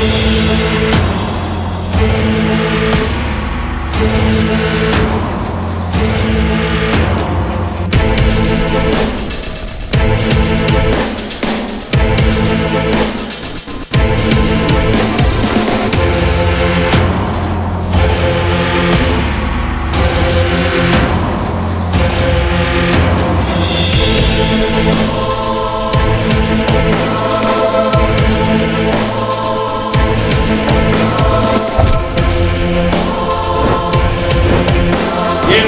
We'll be right.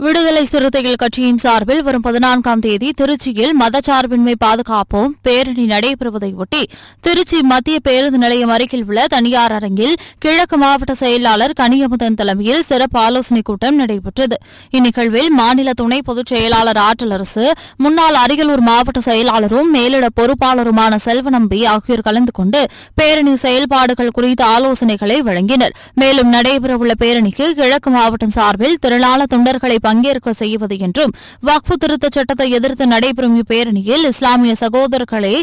விடுதலை சிறுத்தைகள் கட்சியின் சார்பில் வரும் பதினான்காம் தேதி திருச்சியில் மதச்சார்பின்மை பாதுகாப்போம் பேரணி நடைபெறுவதையொட்டி திருச்சி மத்திய பேருந்து நிலையம் அருகில் உள்ள தனியார் அரங்கில் கிழக்கு மாவட்ட செயலாளர் கனியமுதன் தலைமையில் சிறப்பு ஆலோசனைக் கூட்டம் நடைபெற்றது. இந்நிகழ்வில் மாநில துணை பொதுச் செயலாளர் ஆற்றலரசு முன்னாள் அரியலூர் மாவட்ட செயலாளரும் மேலிட பொறுப்பாளருமான செல்வநம்பி ஆகியோர் கலந்து கொண்டு பேரணி செயல்பாடுகள் குறித்த ஆலோசனைகளை வழங்கினர். மேலும் நடைபெறவுள்ள பேரணிக்கு கிழக்கு மாவட்டம் சார்பில் திரளான தொண்டர்களை பங்கேற்க செய்வது என்றும் வக்ஃபு திருத்த சட்டத்தை எதிர்த்து நடைபெறும் இப்பேரணியில் இஸ்லாமிய சகோதரர்களை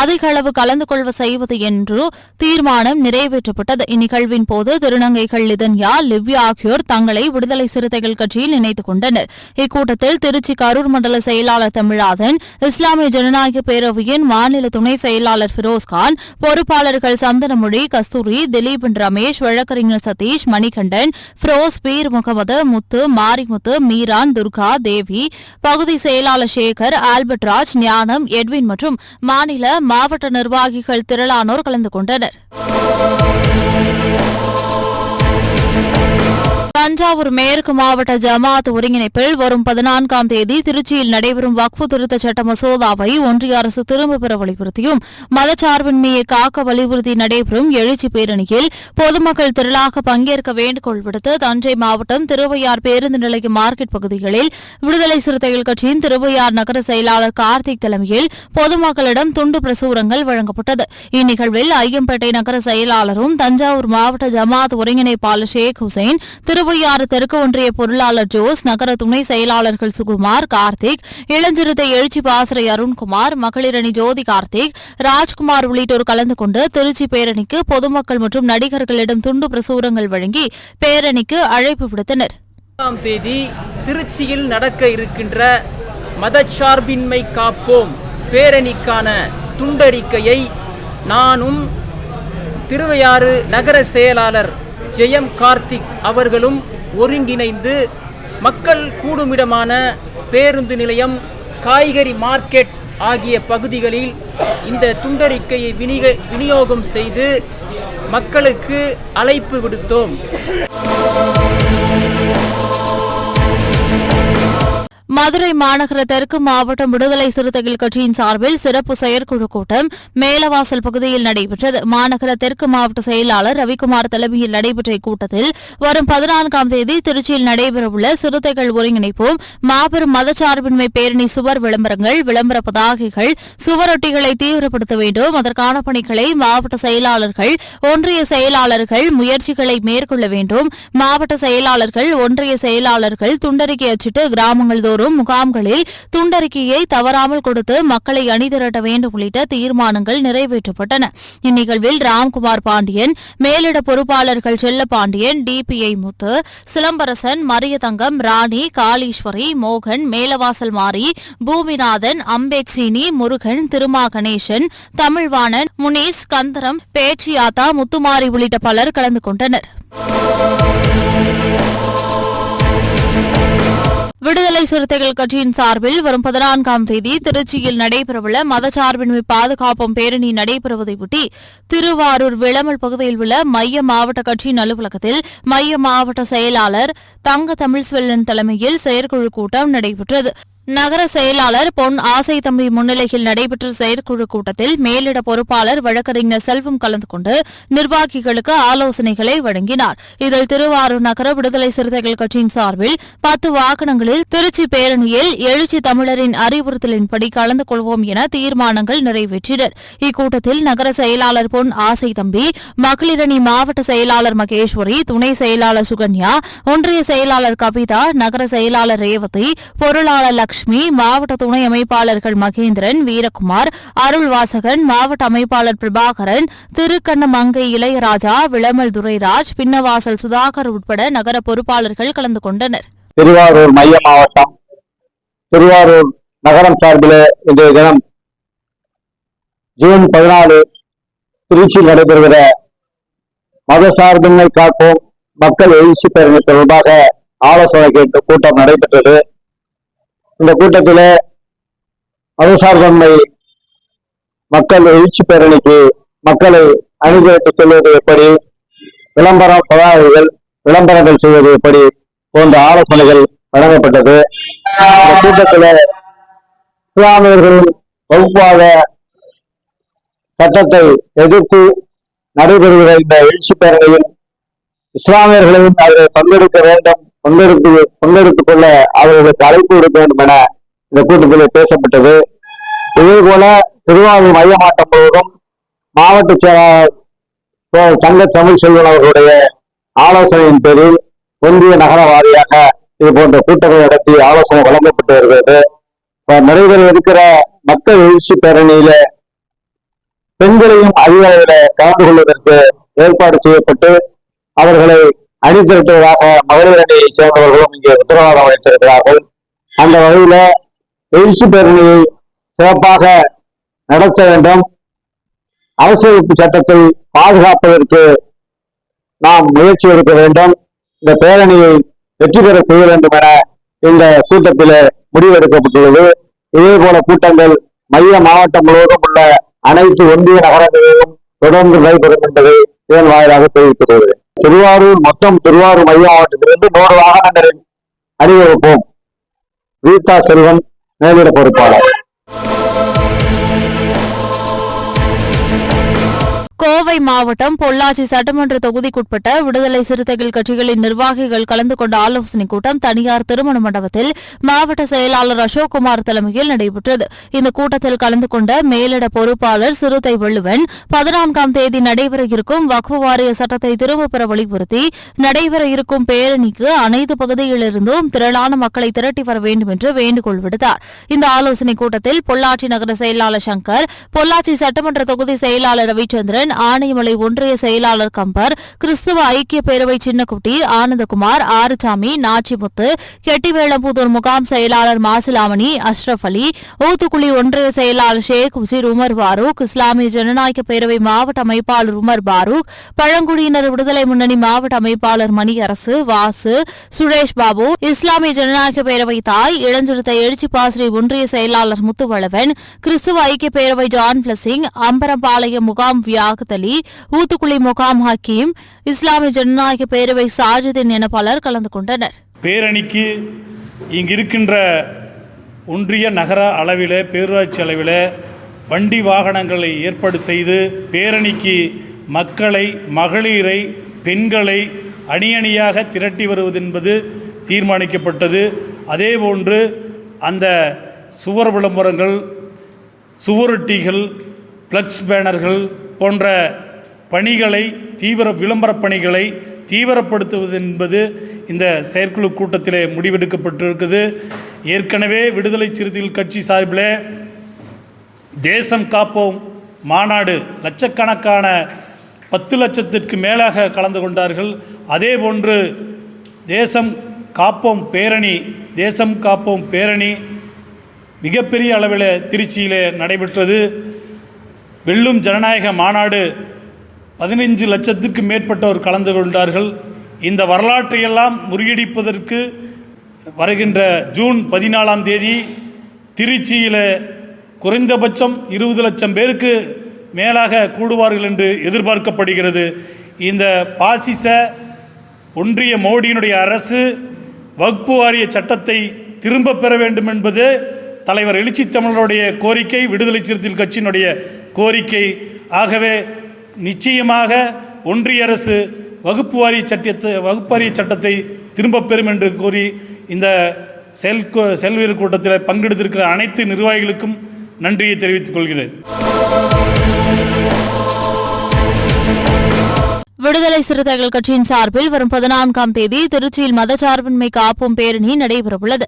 அதிக அளவு கலந்து கொள்வ செய்வது என்று தீர்மானம் நிறைவேற்றப்பட்டது. இந்நிகழ்வின் போது திருநங்கைகள் லிதன்யா லிவ்யா ஆகியோர் தங்களை விடுதலை சிறுத்தைகள் கட்சியில் இணைத்துக் கொண்டனர். இக்கூட்டத்தில் திருச்சி கரூர் மண்டல செயலாளர் தமிழாதன் இஸ்லாமிய ஜனநாயக பேரவையின் மாநில துணை செயலாளர் பிரோஸ்கான் பொறுப்பாளர்கள் சந்தனமொழி கஸ்தூரி திலீபன் ரமேஷ் வழக்கறிஞர் சதீஷ் மணிகண்டன் ஃபிரோஸ் பீர் முகமது முத்து மாரிமுத்து மீ. மீரான் துர்கா தேவி பகுதி செயலாளர் சேகர் ஆல்பர்ட் ராஜ் ஞானம் எட்வின் மற்றும் மாநில மாவட்ட நிர்வாகிகள் திரளானோர் கலந்து கொண்டனர். தஞ்சாவூர் மேற்கு மாவட்ட ஜமாத் ஒருங்கிணைப்பில் வரும் பதினான்காம் தேதி திருச்சியில் நடைபெறும் வக்ஃபு திருத்த சட்ட மசோதாவை ஒன்றிய அரசு திரும்பப் பெற வலியுறுத்தியும் மதச்சார்பின்மையை காக்க வலியுறுத்தி நடைபெறும் எழுச்சி பேரணியில் பொதுமக்கள் திரளாக பங்கேற்க வேண்டுகோள் விடுத்து தஞ்சை மாவட்டம் திருவையார் பேருந்து நிலைய மார்க்கெட் பகுதிகளில் விடுதலை சிறுத்தைகள் கட்சியின் திருவையார் நகர செயலாளர் கார்த்திக் தலைமையில் பொதுமக்களிடம் துண்டு பிரசுரங்கள் வழங்கப்பட்டது. இந்நிகழ்வில் ஐயம்பேட்டை நகர செயலாளரும் தஞ்சாவூர் மாவட்ட ஜமாத் ஒருங்கிணைப்பாளர் ஷேக் ஹுசைன் திருவையாறு தெற்கு ஒன்றிய பொருளாளர் ஜோஸ் நகர துணை செயலாளர்கள் சுகுமார் கார்த்திக் இளஞ்சிறுத்தை எழுச்சி பாசறை அருண்குமார் மகளிரணி ஜோதி கார்த்திக் ராஜ்குமார் உள்ளிட்டோர் கலந்து கொண்டு திருச்சி பேரணிக்கு பொதுமக்கள் மற்றும் நடிகர்களிடம் துண்டு பிரசுரங்கள் வழங்கி பேரணிக்கு அழைப்பு விடுத்தனர். தேதி திருச்சியில் நடக்க இருக்கின்ற மதச்சார்பின்மை காப்போம் பேரணிக்கான துண்டறிக்கையை நானும் திருவையாறு நகர செயலாளர் ஜெயம் கார்த்திக் அவர்களும் ஒருங்கிணைந்து மக்கள் கூடுமிடமான பேருந்து நிலையம் காய்கறி மார்க்கெட் ஆகிய பகுதிகளில் இந்த துண்டறிக்கையை விநிக விநியோகம் செய்து மக்களுக்கு அழைப்பு விடுத்தோம். மதுரை மாநகர தெற்கு மாவட்டம் விடுதலை சிறுத்தைகள் கட்சியின் சார்பில் சிறப்பு செயற்குழு கூட்டம் மேலவாசல் பகுதியில் நடைபெற்றது. மாநகர தெற்கு மாவட்ட செயலாளர் ரவிக்குமார் தலைமையில் நடைபெற்ற இக்கூட்டத்தில் வரும் பதினான்காம் தேதி திருச்சியில் நடைபெறவுள்ள சிறுத்தைகள் ஒருங்கிணைப்போம் மாபெரும் மதச்சார்பின்மை பேரணி சுவர் விளம்பரங்கள் விளம்பர பதாகைகள் சுவரொட்டிகளை தீவிரப்படுத்த வேண்டும். அதற்கான பணிகளை மாவட்ட செயலாளர்கள் ஒன்றிய செயலாளர்கள் முயற்சிகளை மேற்கொள்ள வேண்டும். மாவட்ட செயலாளர்கள் ஒன்றிய செயலாளர்கள் துண்டறிக்கை அச்சிட்டு கிராமங்கள் தோறும் முகாம்களில் துண்டறிக்கையை தவறாமல் கொடுத்து மக்களை அணிதிரட்ட வேண்டும் உள்ளிட்ட தீர்மானங்கள் நிறைவேற்றப்பட்டன. இந்நிகழ்வில் ராம்குமார் பாண்டியன் மேலிட பொறுப்பாளர்கள் செல்லப்பாண்டியன் டிபிஐ முத்து சிலம்பரசன் மரியதங்கம் ராணி காளீஸ்வரி மோகன் மேலவாசல் மாரி பூமிநாதன் அம்பேக்சினி முருகன் திருமா கணேசன் தமிழ்வாணன் முனீஸ் கந்தரம் பேச்சியாத்தா முத்துமாரி உள்ளிட்ட பலர் கலந்து கொண்டனர். விடுதலை சிறுத்தைகள் கட்சியின் சார்பில் வரும் பதினான்காம் தேதி திருச்சியில் நடைபெறவுள்ள மதச்சார்பின்மை பாதுகாப்பும் பேரணி நடைபெறுவதையொட்டி திருவாரூர் விளமல் பகுதியில் உள்ள மைய மாவட்ட கட்சியின் அலுவலகத்தில் மைய மாவட்ட செயலாளர் தங்க தமிழ்செல்வன் தலைமையில் செயற்குழு கூட்டம் நடைபெற்றது. நகர செயலாளர் பொன் ஆசை தம்பி முன்னிலையில் நடைபெற்ற செயற்குழு கூட்டத்தில் மேலிட பொறுப்பாளர் வழக்கறிஞர் செல்வம் கலந்து கொண்டு நிர்வாகிகளுக்கு ஆலோசனைகளை வழங்கினார். இதில் திருவாரூர் நகர விடுதலை சிறுத்தைகள் கட்சியின் சார்பில் பத்து வாகனங்களில் திருச்சி பேரணியில் எழுச்சி தமிழரின் அறிவுறுத்தலின்படி கலந்து கொள்வோம் என தீர்மானங்கள் நிறைவேற்றினர். இக்கூட்டத்தில் நகர செயலாளர் பொன் ஆசை தம்பி மகளிரணி மாவட்ட செயலாளர் மகேஸ்வரி துணை செயலாளர் சுகன்யா ஒன்றிய செயலாளர் கவிதா நகர செயலாளர் ரேவதி பொருளாளர் லட்சுமி மாவட்ட துணை அமைப்பாளர்கள் மகேந்திரன் வீரகுமார் அருள்வாசகன் மாவட்ட அமைப்பாளர் பிரபாகரன் திருக்கண்ணமங்கை இளையராஜா விளமல் துரைராஜ் பின்னவாசல் சுதாகர் உட்பட நகர பொறுப்பாளர்கள் கலந்து கொண்டனர். திருவாரூர் மைய மாவட்டம் திருவாரூர் நகரம் சார்பில் இன்றைய தினம் ஜூன் பதினாலு திருச்சியில் நடைபெறுகிற மதசார்பின்மை காப்போம் மக்கள் எழுச்சி பேரணி தொடர்பாக ஆலோசனை கேட்டு கூட்டம் நடைபெற்றது. இந்த கூட்டத்தில் மதசார்பின்மை மக்கள் எழுச்சி பேரணிக்கு மக்களை அணிதிரட்டு செல்வது எப்படி? விளம்பரம் பதாகைகள் விளம்பரங்கள் செய்வது எப்படி? போன்ற ஆலோசனைகள் வழங்கப்பட்டது. இந்த கூட்டத்தில் இஸ்லாமியர்களின் வகுப்பாக சட்டத்தை எதிர்த்து நடைபெறுகிற இந்த எழுச்சி பேரணியில் இஸ்லாமியர்களையும் அதில் பங்கெடுக்க வேண்டும். பங்கெடுத்து பங்கெடுத்துக் கொள்ள அவர்களுக்கு அழைப்பு விடுக்க வேண்டும் என இந்த கூட்டத்தில் பேசப்பட்டது. இதேபோல திருவாரூர் மைய மாவட்டம் முழுவதும் மாவட்ட செயலாளர் தோ- தமிழ் செல்வன் அவர்களுடைய ஆலோசனையின் பேரில் ஒன்றிய நகர வாரியாக இது போன்ற கூட்டங்கள் நடத்தி ஆலோசனை வழங்கப்பட்டு வருகிறது. இப்ப நடைபெற இருக்கிற மக்கள் எழுச்சி பேரணியில பெண்களையும் அதிக கலந்து கொள்வதற்கு ஏற்பாடு செய்யப்பட்டு அவர்களை அணிதிரட்டுவதாக மகளிர் சேர்ந்தவர்களும் இங்கே உத்தரவாதம் அளித்திருக்கிறார்கள். அந்த வகையில எழுச்சி பேரணியை சிறப்பாக நடத்த வேண்டும். அரசியலமைப்பு சட்டத்தை பாதுகாப்பதற்கு நாம் முயற்சி எடுக்க வேண்டும். இந்த பேரணியை வெற்றி பெற செய்ய வேண்டும் என இந்த கூட்டத்தில் முடிவெடுக்கப்பட்டுள்ளது. இதே போல கூட்டங்கள் மைய மாவட்டம் முழுவதும் உள்ள அனைத்து ஒன்றிய நகரங்களிலும் தொடர்ந்து நடைபெறும் என்பதை இதன் வாயிலாக தெரிவித்துக் கொள்கிறேன். திருவாரூர் மொத்தம் திருவாரூர் மைய மாவட்டத்திலிருந்து நூறு வாகனங்களில் அணிவகுப்போம். ரீதா செல்வன் மேலிட பொறுப்பாளர். கோவை மாவட்டம் பொள்ளாச்சி சட்டமன்ற தொகுதிக்குட்பட்ட விடுதலை சிறுத்தைகள் கட்சிகளின் நிர்வாகிகள் கலந்து கொண்ட ஆலோசனைக் கூட்டம் தனியார் திருமண மண்டபத்தில் மாவட்ட செயலாளர் அசோக்குமார் தலைமையில் நடைபெற்றது. இந்த கூட்டத்தில் கலந்து கொண்ட மேலிட பொறுப்பாளர் சிறுத்தை வள்ளுவன் பதினான்காம் தேதி நடைபெற இருக்கும் வக்ஃபு வாரிய சட்டத்தை திரும்பப் பெற வலியுறுத்தி நடைபெற இருக்கும் பேரணிக்கு அனைத்து பகுதிகளிலிருந்தும் திரளான மக்களை திரட்டி வர வேண்டும் என்று வேண்டுகோள் விடுத்தார். இந்த ஆலோசனைக் கூட்டத்தில் பொள்ளாச்சி நகர செயலாளர் சங்கர் பொள்ளாச்சி சட்டமன்ற தொகுதி செயலாளர் ரவிச்சந்திரன் ஆர். ஆணையமலை ஒன்றிய செயலாளர் கம்பர் கிறிஸ்துவ ஐக்கிய பேரவை சின்னக்குட்டி ஆனந்தகுமார் ஆறுசாமி நாச்சிமுத்து கெட்டிவேளம்புதூர் முகாம் செயலாளர் மாசிலாமணி அஷ்ரப் அலி ஊத்துக்குழி ஒன்றிய செயலாளர் ஷேக் உசீர் உமர் பாரூக் இஸ்லாமிய ஜனநாயக பேரவை மாவட்ட அமைப்பாளர் உமர் பாரூக் பழங்குடியினர் விடுதலை முன்னணி மாவட்ட அமைப்பாளர் மணியரசு வாசு சுரேஷ் பாபு இஸ்லாமிய ஜனநாயக பேரவை தாய் இளஞ்சிறுத்தை எழுச்சி பாசிரி ஒன்றிய செயலாளர் முத்துவளவன் கிறிஸ்துவ ஐக்கிய பேரவை ஜான் பிளசிங் அம்பரம்பாளையம் முகாம் வியாகத் அலி ஊத்துக்குளி முகாம் ஹக்கீம் இஸ்லாமிய ஜனநாயக பேரவை சாஜிதின் என பலர் கலந்து கொண்டனர். பேரணிக்கு இங்கு இருக்கின்ற ஒன்றிய நகர அளவில் பேரூராட்சி அளவில் வண்டி வாகனங்களை ஏற்பாடு செய்து பேரணிக்கு மக்களை மகளிரை பெண்களை அணியணியாக திரட்டி வருவது என்பது தீர்மானிக்கப்பட்டது. அதேபோன்று அந்த சுவர் விளம்பரங்கள் சுவரொட்டிகள் ஃப்ளக்ஸ் பேனர்கள் போன்ற பணிகளை தீவிர விளம்பரப் பணிகளை தீவிரப்படுத்துவது என்பது இந்த செயற்குழு கூட்டத்திலே முடிவெடுக்கப்பட்டிருக்குது. ஏற்கனவே விடுதலை சிறுத்தைகள் கட்சி சார்பில் தேசம் காப்போம் மாநாடு லட்சக்கணக்கான பத்து லட்சத்திற்கு மேலாக கலந்து கொண்டார்கள். அதேபோன்று தேசம் காப்போம் பேரணி தேசம் காப்போம் பேரணி மிகப்பெரிய அளவில் திருச்சியில் நடைபெற்றது. வெல்லும் ஜனநாயக மாநாடு பதினைஞ்சு லட்சத்திற்கு மேற்பட்டோர் கலந்து கொண்டார்கள். இந்த வரலாற்றையெல்லாம் முறியடிப்பதற்கு வருகின்ற ஜூன் பதினாலாம் தேதி திருச்சியில் குறைந்தபட்சம் இருபது லட்சம் பேருக்கு மேலாக கூடுவார்கள் என்று எதிர்பார்க்கப்படுகிறது. இந்த பாசிச ஒன்றிய மோடியினுடைய அரசு வக்பு வாரிய சட்டத்தை திரும்ப பெற வேண்டும் என்பது தலைவர் எழுச்சி தமிழருடைய கோரிக்கை விடுதலை சிறுத்தைகள் கட்சியினுடைய கோரிக்கை. ஆகவே நிச்சயமாக ஒன்றிய அரசு வகுப்பு வாரிய சட்டத்தை வகுப்பு வாரிய சட்டத்தை திரும்பப் பெறும் என்று கூறி இந்த செயல் செயல்வீரர் கூட்டத்தில் பங்கெடுத்திருக்கிற அனைத்து நிர்வாகிகளுக்கும் நன்றியை தெரிவித்துக் கொள்கிறேன். விடுதலை சிறுத்தைகள் கட்சியின் சார்பில் வரும் பதினான்காம் தேதி திருச்சியில் மதச்சார்பின்மை காப்போம் பேரணி நடைபெறவுள்ளது.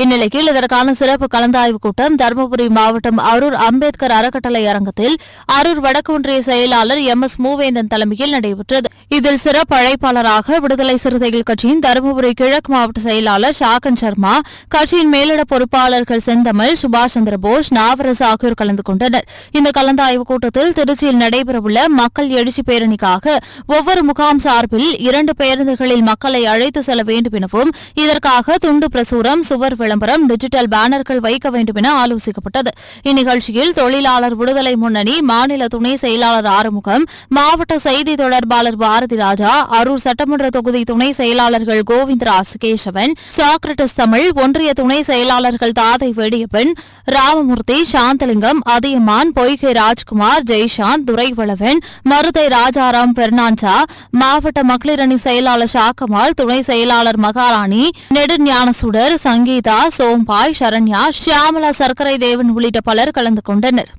இந்நிலையில் இதற்கான சிறப்பு கலந்தாய்வுக் கூட்டம் தருமபுரி மாவட்டம் அரூர் அம்பேத்கர் அறக்கட்டளை அரங்கத்தில் அரூர் வடக்கு ஒன்றிய செயலாளர் எம் எஸ் மூவேந்தன் தலைமையில் நடைபெற்றது. இதில் சிறப்பு அழைப்பாளராக விடுதலை சிறுத்தைகள் கட்சியின் தருமபுரி கிழக்கு மாவட்ட செயலாளர் ஷாகன் சர்மா கட்சியின் மேலிட பொறுப்பாளர்கள் செந்தமிழ் சுபாஷ் சந்திர போஸ் நாவரசு ஆகியோர் கலந்து கொண்டனர். இந்த கலந்தாய்வுக் கூட்டத்தில் திருச்சியில் நடைபெறவுள்ள மக்கள் எழுச்சி பேரணிக்காக ஒவ்வொரு முகாம் சார்பில் இரண்டு பேருந்துகளில் மக்களை அழைத்து செல்ல வேண்டும் எனவும் இதற்காக துண்டு பிரசுரம் சுவர் விளம்பரம் டிஜிட்டல் பேனர்கள் வைக்க வேண்டும் என ஆலோசிக்கப்பட்டது. இந்நிகழ்ச்சியில் தொழிலாளர் விடுதலை முன்னணி மாநில துணை செயலாளர் ஆறுமுகம் மாவட்ட செய்தி தொடர்பாளர் பாரதி ராஜா அரூர் சட்டமன்ற தொகுதி துணை செயலாளர்கள் கோவிந்தராஜ் கேசவன் சாக்ரட்டிஸ் தமிழ் ஒன்றிய துணை செயலாளர்கள் தாதை வெடியப்பன் ராமமூர்த்தி சாந்தலிங்கம் அதியமான் பொய்கை ராஜ்குமார் ஜெய்சாந்த் துரைவளவன் மருதை ராஜாராம் பெர்னான்சா மாவட்ட மகளிரணி செயலாளர் ஷாக்கமால் துணை செயலாளர் மகாராணி நெடுஞானசுடர் சங்கீதா சோம்பாய் சரண்யா ஷியாமலா சர்க்கரை தேவன் உள்ளிட்ட பலர் கலந்து கொண்டனர்.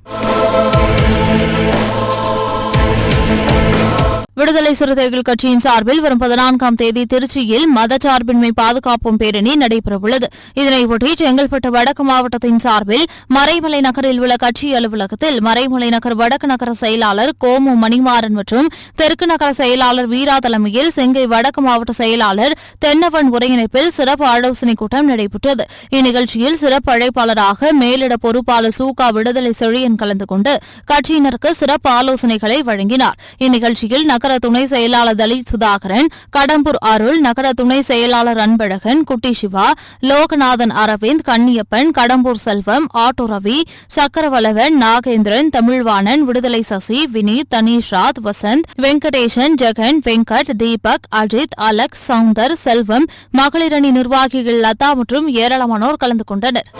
விடுதலை சிறுத்தைகள் கட்சியின் சார்பில் வரும் பதினான்காம் தேதி திருச்சியில் மதச்சார்பின்மை பாதுகாப்பும் பேரணி நடைபெறவுள்ளது. இதனையொட்டி செங்கல்பட்டு வடக்கு மாவட்டத்தின் சார்பில் மறைமலை நகரில் உள்ள கட்சி அலுவலகத்தில் மறைமலை நகர் வடக்கு நகர செயலாளர் கோமு மணிமாறன் மற்றும் தெற்கு நகர செயலாளர் வீரா தலைமையில் செங்கை வடக்கு மாவட்ட செயலாளர் தென்னவன் ஒருங்கிணைப்பில் சிறப்பு ஆலோசனைக் கூட்டம் நடைபெற்றது. இந்நிகழ்ச்சியில் சிறப்பு அழைப்பாளராக மேலிட பொறுப்பாளர் சூகா விடுதலை செழியன் கலந்து கொண்டு கட்சியினருக்கு சிறப்பு ஆலோசனைகளை வழங்கினார். இந்நிகழ்ச்சியில் நகர துணை செயலாளர் தலித் சுதாகரன் கடம்பூர் அருள் நகர துணை செயலாளர் அன்பழகன் குட்டி சிவா லோகநாதன் அரவிந்த் கன்னியப்பன் கடம்பூர் செல்வம் ஆட்டோ ரவி சக்கரவளவன் நாகேந்திரன் தமிழ்வாணன் விடுதலை சசி வினீத் தனீஷ்ராத் வசந்த் வெங்கடேசன் ஜெகன் வெங்கட் தீபக் அஜித் அலக்ஸ் சவுந்தர் செல்வம் மகளிரணி நிர்வாகிகள் லதா மற்றும் ஏராளமானோர் கலந்து கொண்டனர்.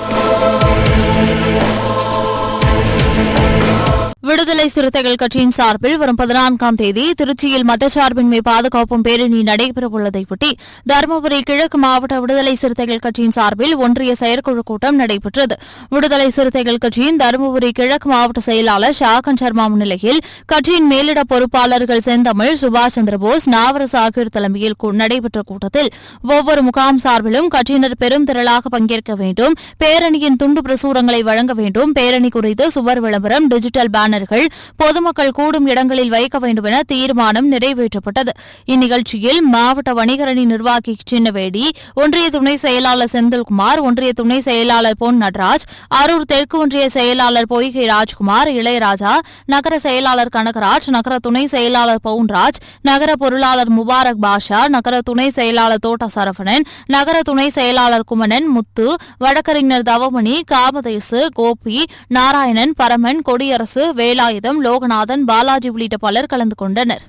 விடுதலை சிறுத்தைகள் கட்சியின் சார்பில் வரும் பதினான்காம் தேதி திருச்சியில் மதச்சார்பின்மை பாதுகாப்பும் பேரணி நடைபெறவுள்ளதையொட்டி தருமபுரி கிழக்கு மாவட்ட விடுதலை சிறுத்தைகள் கட்சியின் சார்பில் ஒன்றிய செயற்குழு கூட்டம் நடைபெற்றது. விடுதலை சிறுத்தைகள் கட்சியின் தருமபுரி கிழக்கு மாவட்ட செயலாளர் ஷாகன் சர்மா முன்னிலையில் கட்சியின் மேலிட பொறுப்பாளர்கள் செந்தமிழ் சுபாஷ் சந்திரபோஸ் நாவரசு ஆகியோர் தலைமையில் நடைபெற்ற கூட்டத்தில் ஒவ்வொரு முகாம் சார்பிலும் கட்சியினர் பெரும் திரளாக பங்கேற்க வேண்டும் பேரணியின் துண்டு பிரசுரங்களை வழங்க வேண்டும் பேரணி குறித்து சுவர் விளம்பரம் டிஜிட்டல் பேனர் பேனர்கள் பொதுமக்கள் கூடும் இடங்களில் வைக்க வேண்டும் என தீர்மானம் நிறைவேற்றப்பட்டது. இந்நிகழ்ச்சியில் மாவட்ட வணிகரணி நிர்வாகி சின்னவேடி ஒன்றிய துணை செயலாளர் செந்தில்குமார் ஒன்றிய துணை செயலாளர் பொன் நடராஜ் அரூர் தெற்கு ஒன்றிய செயலாளர் பொய்கை ராஜ்குமார் இளையராஜா நகர செயலாளர் கனகராஜ் நகர துணை செயலாளர் பவுன்ராஜ் நகர பொருளாளர் முபாரக் பாஷா நகர துணை செயலாளர் தோட்ட சரவணன் நகர துணை செயலாளர் குமணன் முத்து வழக்கறிஞர் தவமணி காமதேசு கோபி நாராயணன் பரமன் கொடியரசு வேலாயுதம் லோகநாதன் பாலாஜி உள்ளிட்ட பலர் கலந்து கொண்டனர்.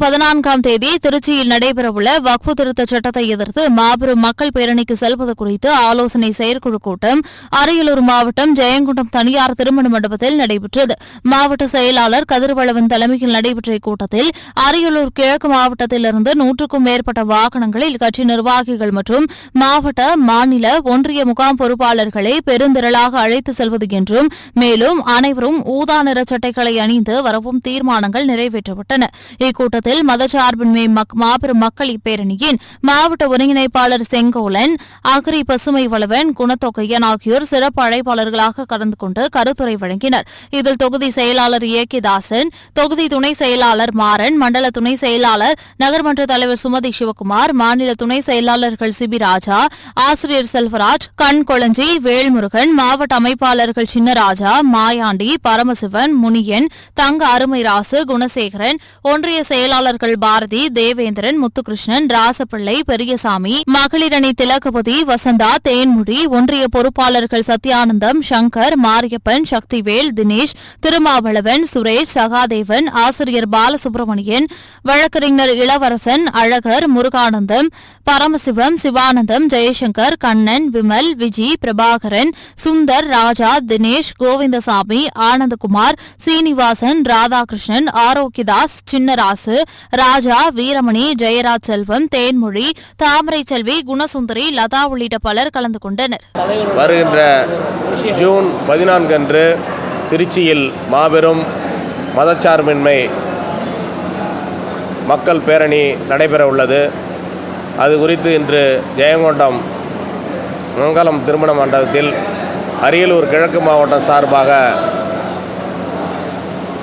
வரும் பதினான்காம் தேதி திருச்சியில் நடைபெறவுள்ள வக்ஃபு திருத்த சட்டத்தை எதிர்த்து மாபெரும் மக்கள் பேரணிக்கு செல்வது குறித்து ஆலோசனை செயற்குழு கூட்டம் அரியலூர் மாவட்டம் ஜெயங்குண்டம் தனியார் திருமண மண்டபத்தில் நடைபெற்றது. மாவட்ட செயலாளர் கதிர்வளவன் தலைமையில் நடைபெற்ற இக்கூட்டத்தில் அரியலூர் கிழக்கு மாவட்டத்திலிருந்து நூற்றுக்கும் மேற்பட்ட வாகனங்களில் கட்சி நிர்வாகிகள் மற்றும் மாவட்ட மாநில ஒன்றிய முகாம் பொறுப்பாளர்களை பெருந்திரளாக அழைத்து செல்வது என்றும் மேலும் அனைவரும் ஊதா நிற சட்டைகளை அணிந்து வரவும் தீர்மானங்கள் நிறைவேற்றப்பட்டன. இக்கூட்டத்தில் மதச்சார்பின்மை மாபெரும் மக்கள் இப்பேரணியின் மாவட்ட ஒருங்கிணைப்பாளர் செங்கோலன் அகரி பசுமை வளவன் குணத்தொகையன் ஆகியோர் சிறப்பு அழைப்பாளர்களாக கலந்து கொண்டு கருத்துரை வழங்கினர். இதில் தொகுதி செயலாளர் ஏகேதாசன் தொகுதி துணை செயலாளர் மாறன் மண்டல துணை செயலாளர் நகர்மன்ற தலைவர் சுமதி சிவகுமார் மாநில துணை செயலாளர்கள் சிபிராஜா ஆசிரியர் செல்வராஜ் கண் கொளஞ்சி வேல்முருகன் மாவட்ட அமைப்பாளர்கள் சின்னராஜா மாயாண்டி பரமசிவன் முனியன் தங்க அருமைராசு குணசேகரன் ஒன்றிய செயலாளர் செயலாளர்கள் பாரதி தேவேந்திரன் முத்துகிருஷ்ணன் ராசப்பிள்ளை பெரியசாமி மகளிரணி திலகபதி வசந்தா தேன்முடி ஒன்றிய பொறுப்பாளர்கள் சத்யானந்தம் சங்கர் மாரியப்பன் சக்திவேல் தினேஷ் திருமாவளவன் சுரேஷ் சகாதேவன் ஆசிரியர் பாலசுப்ரமணியன் வழக்கறிஞர் இளவரசன் அழகர் முருகானந்தம் பரமசிவம் சிவானந்தம் ஜெயசங்கர் கண்ணன் விமல் விஜி பிரபாகரன் சுந்தர் ராஜா தினேஷ் கோவிந்தசாமி ஆனந்தகுமார் சீனிவாசன் ராதாகிருஷ்ணன் ஆரோக்கியதாஸ் சின்னராசு ராஜா வீரமணி ஜெயராஜ் செல்வம் தேன்மொழி தாமரை செல்வி குணசுந்தரி லதா உள்ளிட்ட பலர் கலந்து கொண்டனர். வருகின்ற ஜூன் பதினான்கு அன்று திருச்சியில் மாபெரும் மதச்சார்பின்மை மக்கள் பேரணி நடைபெற உள்ளது. அது குறித்து இன்று ஜெயங்கொண்டம் மங்கலம் திருமண மண்டபத்தில் அரியலூர் கிழக்கு மாவட்டம் சார்பாக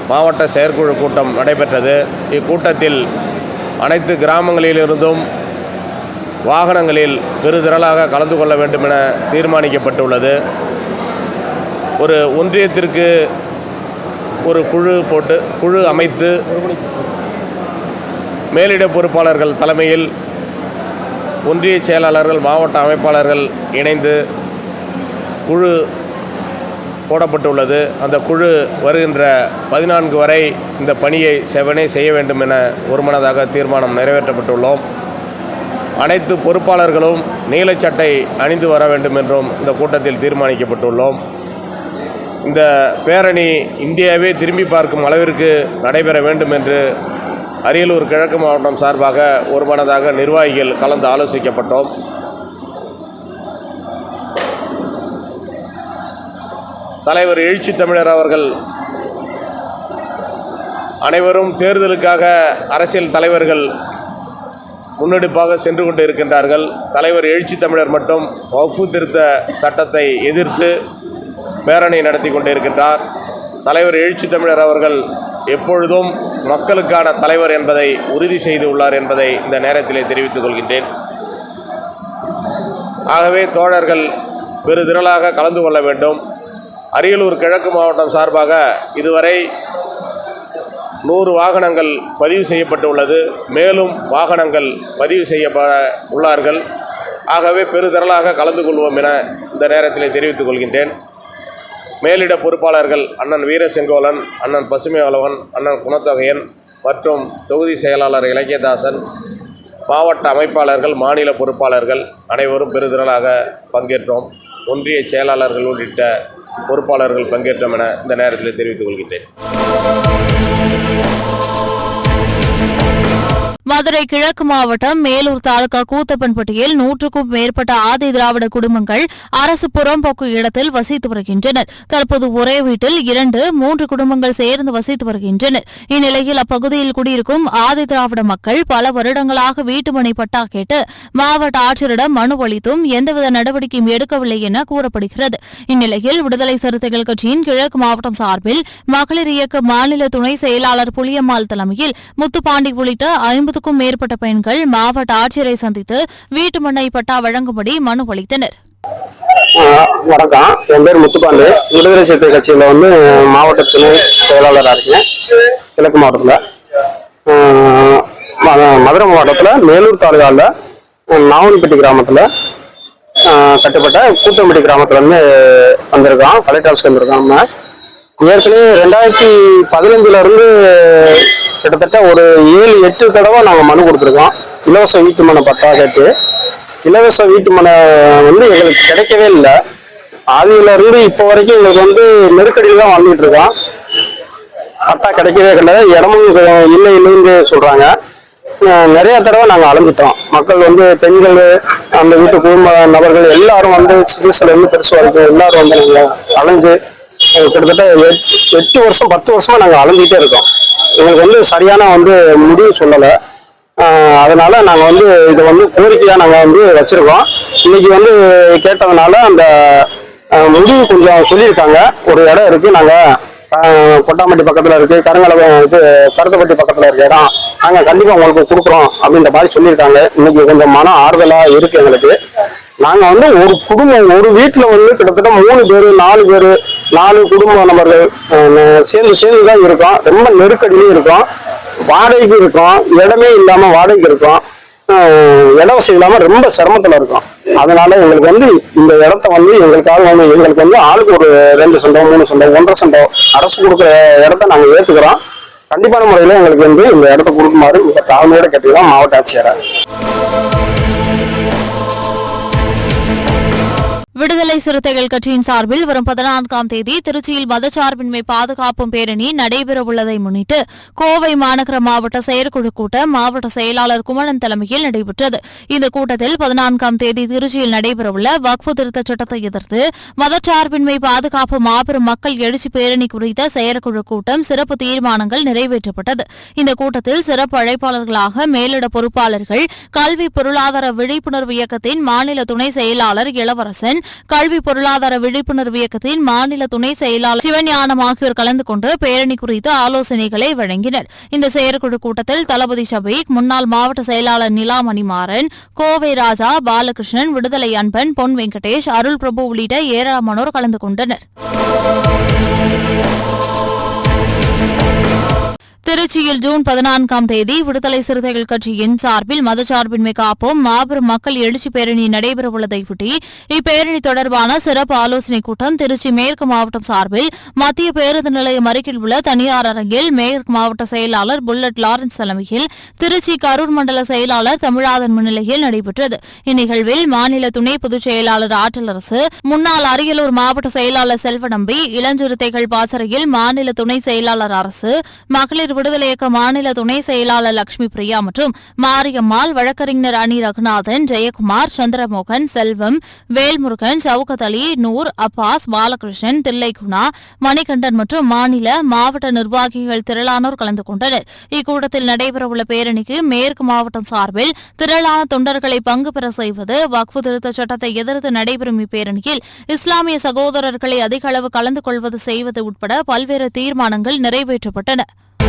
மாவட்ட செயற்குழு கூட்டம் நடைபெற்றது. இக்கூட்டத்தில் அனைத்து கிராமங்களிலிருந்தும் வாகனங்களில் பெருதிரளாக கலந்து கொள்ள வேண்டும் என தீர்மானிக்கப்பட்டுள்ளது. ஒரு ஒன்றியத்திற்கு ஒரு குழு போட்டு குழு அமைத்து மேலிட பொறுப்பாளர்கள் தலைமையில் ஒன்றிய செயலாளர்கள் மாவட்ட அமைப்பாளர்கள் இணைந்து குழு போடப்பட்டுள்ளது. அந்த குழு வருகின்ற பதினான்கு வரை இந்த பணியை செவனே செய்ய வேண்டும் என ஒருமனதாக தீர்மானம் நிறைவேற்றப்பட்டுள்ளோம். அனைத்து பொறுப்பாளர்களும் நீலச்சட்டை அணிந்து வர வேண்டும் என்றும் இந்த கூட்டத்தில் தீர்மானிக்கப்பட்டுள்ளோம். இந்த பேரணி இந்தியாவே திரும்பி பார்க்கும் அளவிற்கு நடைபெற வேண்டும் என்று அரியலூர் கிழக்கு மாவட்டம் சார்பாக ஒருமனதாக நிர்வாகிகள் கலந்து ஆலோசிக்கப்பட்டோம். தலைவர் எழுச்சி தமிழர் அவர்கள் அனைவரும் தேர்தலுக்காக அரசியல் தலைவர்கள் முன்னெடுப்பாக சென்று கொண்டு இருக்கின்றார்கள் தலைவர் எழுச்சி தமிழர் மட்டும் வஃபு திருத்த சட்டத்தை எதிர்த்து பேரணி நடத்தி கொண்டு இருக்கின்றார் தலைவர் எழுச்சி தமிழர் அவர்கள் எப்பொழுதும் மக்களுக்கான தலைவர் என்பதை உறுதி செய்து உள்ளார் என்பதை இந்த நேரத்திலே தெரிவித்துக் கொள்கின்றேன். ஆகவே தோழர்கள் பெருதிரளாக கலந்து கொள்ள வேண்டும். அரியலூர் கிழக்கு மாவட்டம் சார்பாக இதுவரை நூறு வாகனங்கள் பதிவு செய்யப்பட்டுள்ளது. மேலும் வாகனங்கள் பதிவு செய்யப்பட உள்ளார்கள். ஆகவே பெருதிரளாக கலந்து கொள்வோம் என இந்த நேரத்தில் தெரிவித்துக் கொள்கின்றேன். மேலிட பொறுப்பாளர்கள் அண்ணன் வீரசெங்கோலன் அண்ணன் பசுமை வளவன் அண்ணன் குணத்தொகையன் மற்றும் தொகுதி செயலாளர் இலக்கியதாசன் மாவட்ட அமைப்பாளர்கள் மாநில பொறுப்பாளர்கள் அனைவரும் பெருதிரளாக பங்கேற்றோம். ஒன்றிய செயலாளர்கள் உள்ளிட்ட பொறுப்பாளர்கள் பங்கேற்றோம் என இந்த நேரத்தில் தெரிவித்துக் கொள்கின்றேன். மதுரை கிழக்கு மாவட்டம் மேலூர் தாலுகா கூத்தப்பன்பட்டியில் நூற்றுக்கும் மேற்பட்ட ஆதி திராவிட குடும்பங்கள் அரசு புறம்போக்கு இடத்தில் வசித்து வருகின்றனர். தற்போது ஒரே வீட்டில் இரண்டு மூன்று குடும்பங்கள் சேர்ந்து வசித்து வருகின்றனர். இந்நிலையில் அப்பகுதியில் குடியிருக்கும் ஆதி திராவிட மக்கள் பல வருடங்களாக வீட்டுமனை பட்டா கேட்டு மாவட்ட ஆட்சியரிடம் மனு அளித்தும் எந்தவித நடவடிக்கையும் எடுக்கவில்லை என கூறப்படுகிறது. இந்நிலையில் விடுதலை சிறுத்தைகள் கட்சியின் கிழக்கு மாவட்டம் சார்பில் மகளிர் இயக்க மாநில துணை செயலாளர் புளியம்மாள் தலைமையில் முத்துப்பாண்டி உள்ளிட்ட ஐம்பதுக்கும் மேற்பட்ட பெண்கள் மாவட்ட ஆட்சியரை சந்தித்து வீட்டு மண்ணை பட்டா வழங்கும்படி மனு அளித்தனர். வணக்கம். என் பேர் முத்துப்பாண்டு. விடுதலை சிறுத்தை கட்சியில வந்து மாவட்ட துணை செயலாளராக இருக்கேன். கிழக்கு மாவட்டத்தில். ம- மதுரை மாவட்டத்தில் மேலூர் தாலுகாவில் நாவல்பட்டி கிராமத்தில் கட்டுப்பட்ட கூத்தம்பட்டி கிராமத்துலேருந்து வந்திருக்கோம் கலெக்டர் ஆஃபீஸ் வந்திருக்கோம் நம்ம ஏற்கனவே ரெண்டாயிரத்தி பதினஞ்சுல இருந்து கிட்டத்தட்ட ஒரு ஏழு எட்டு தடவை நாங்கள் மனு கொடுத்துருக்கோம். இலவச வீட்டு மனை பட்டா கேட்டு இலவச வீட்டு மனை வந்து எங்களுக்கு கிடைக்கவே இல்லை. ஆதியிலிருந்து இப்போ வரைக்கும் எங்களுக்கு வந்து நெருக்கடியில் தான் வந்துட்டு இருக்கோம். பட்டா கிடைக்கவே கிடையாது. இடமும் இல்லை இல்லைன்னு சொல்கிறாங்க நிறைய தடவை நாங்கள் அலைஞ்சிட்டோம். மக்கள் வந்து பெண்கள் அந்த வீட்டு குடும்ப நபர்கள் எல்லாரும் வந்து சிறுசுலேருந்து பெருசு வரைக்கும் எல்லாரும் வந்து நாங்கள் அலைஞ்சு கிட்டத்தட்ட எட்- எட்டு வருஷம் பத்து வருஷமா நாங்கள் அலைஞ்சிட்டே இருக்கோம். எங்களுக்கு வந்து சரியான வந்து முடிவு சொல்லலை. அதனால் அதனால வந்து இதை வந்து கோரிக்கையாக நாங்கள் வந்து வச்சுருக்கோம். இன்னைக்கு வந்து கேட்டதுனால அந்த முடிவு கொஞ்சம் சொல்லியிருக்காங்க. ஒரு இடம் இருக்குது நாங்கள் கொட்டாம்பட்டி பக்கத்தில் இருக்குது கருங்கலகம் இது கருத்தப்பட்டி பக்கத்தில் இருக்க இடம். நாங்கள் கண்டிப்பாக உங்களுக்கு கொடுக்குறோம் அப்படின்ற மாதிரி சொல்லியிருக்காங்க. இன்னைக்கு கொஞ்சம் மன ஆறுதலாக இருக்குது எங்களுக்கு. நாங்கள் வந்து ஒரு குடும்பம் ஒரு வீட்டில் வந்து கிட்டத்தட்ட மூணு பேர் நாலு பேர் நாலு குடும்ப நபர்கள் சேர்ந்து சேர்ந்து தான் இருக்கோம் ரொம்ப நெருக்கடியும் இருக்கோம் வாடகைக்கு இருக்கோம் இடமே இல்லாம வாடகைக்கு இருக்கோம் இட வசதி இல்லாம ரொம்ப சிரமத்துல இருக்கோம் அதனால எங்களுக்கு வந்து இந்த இடத்த வந்து எங்களுக்காக வந்து எங்களுக்கு வந்து ஆளுக்கு ஒரு ரெண்டு சென்டோ மூணு சண்டை ஒன்றரை சண்டை அரசு கொடுக்குற இடத்த நாங்க ஏத்துக்கிறோம். கண்டிப்பான முறையில எங்களுக்கு வந்து இந்த இடத்த கொடுக்குமாறு மிக தாழ்மையோட கேட்டுக்கிறோம் மாவட்ட ஆட்சியரை. விடுதலை சிறுத்தைகள் கட்சியின் சார்பில் வரும் பதினான்காம் தேதி திருச்சியில் மதச்சார்பின்மை பாதுகாப்பும் பேரணி நடைபெறவுள்ளதை முன்னிட்டு கோவை மாநகர மாவட்ட செயற்குழு கூட்டம் மாவட்ட செயலாளர் குமரன் தலைமையில் நடைபெற்றது. இந்த கூட்டத்தில் பதினான்காம் தேதி திருச்சியில் நடைபெறவுள்ள வக்ஃபு திருத்தச் சட்டத்தை எதிர்த்து மதச்சார்பின்மை பாதுகாப்பு மாபெரும் மக்கள் எழுச்சி பேரணி குறித்த செயற்குழு கூட்டம் சிறப்பு தீர்மானங்கள் நிறைவேற்றப்பட்டது. இந்த கூட்டத்தில் சிறப்பு அழைப்பாளர்களாக மேலிட பொறுப்பாளர்கள் கல்வி பொருளாதார விழிப்புணர்வு இயக்கத்தின் மாநில துணை செயலாளர் இளவரசன் கல்வி பொருளாதார விழிப்புணர்வு இயக்கத்தின் மாநில துணை செயலாளர் சிவஞானம் ஆகியோர் கலந்து கொண்டு பேரணி குறித்து ஆலோசனைகளை வழங்கினர். இந்த செயற்குழு கூட்டத்தில் தளபதி ஷபீக் முன்னாள் மாவட்ட செயலாளர் நிலாமணி மாறன் கோவை ராஜா பாலகிருஷ்ணன் விடுதலை அன்பன் பொன் வெங்கடேஷ் அருள் பிரபு உள்ளிட்ட ஏராளமானோர் கலந்து கொண்டனர். திருச்சியில் ஜூன் பதினான்காம் தேதி விடுதலை சிறுத்தைகள் கட்சியின் சார்பில் மதச்சார்பின்மை காப்போம். மாபெரும் மக்கள் எழுச்சி பேரணி நடைபெறவுள்ளதையொட்டி இப்பேரணி தொடர்பான சிறப்பு ஆலோசனைக் கூட்டம் திருச்சி மேற்கு மாவட்டம் சார்பில் மத்திய பேருந்து நிலையம் அருகில் உள்ள தனியார் அரங்கில் மேற்கு மாவட்ட செயலாளர் புல்லட் லாரன்ஸ் தலைமையில் திருச்சி கரூர் மண்டல செயலாளர் தமிழாதன் முன்னிலையில் நடைபெற்றது. இந்நிகழ்வில் மாநில துணை பொதுச் செயலாளர் ஆற்றலரசு முன்னாள் அரியலூர் மாவட்ட செயலாளர் செல்வநம்பி இளஞ்சிறுத்தைகள் பாசறையில் மாநில துணை செயலாளர் அரசு மகளிர் விடுதலை இயக்க மாநில துணை செயலாளர் லட்சுமி பிரியா மற்றும் மாரியம்மாள் வழக்கறிஞர் அணி ரகுநாதன் ஜெயக்குமார் சந்திரமோகன் செல்வம் வேல்முருகன் சவுகத் அலி நூர் அப்பாஸ் பாலகிருஷ்ணன் தில்லைகுணா மணிகண்டன் மற்றும் மாநில மாவட்ட நிர்வாகிகள் திரளானோர் கலந்து கொண்டனர். இக்கூட்டத்தில் நடைபெறவுள்ள பேரணிக்கு மேற்கு மாவட்டம் சார்பில் திரளான தொண்டர்களை பங்கு பெற செய்வது வக்ஃபு திருத்த சட்டத்தை எதிர்த்து நடைபெறும் இப்பேரணியில் இஸ்லாமிய சகோதரர்களை அதிக அளவு கலந்து கொள்வது செய்வது உட்பட பல்வேறு தீர்மானங்கள் நிறைவேற்றப்பட்டன.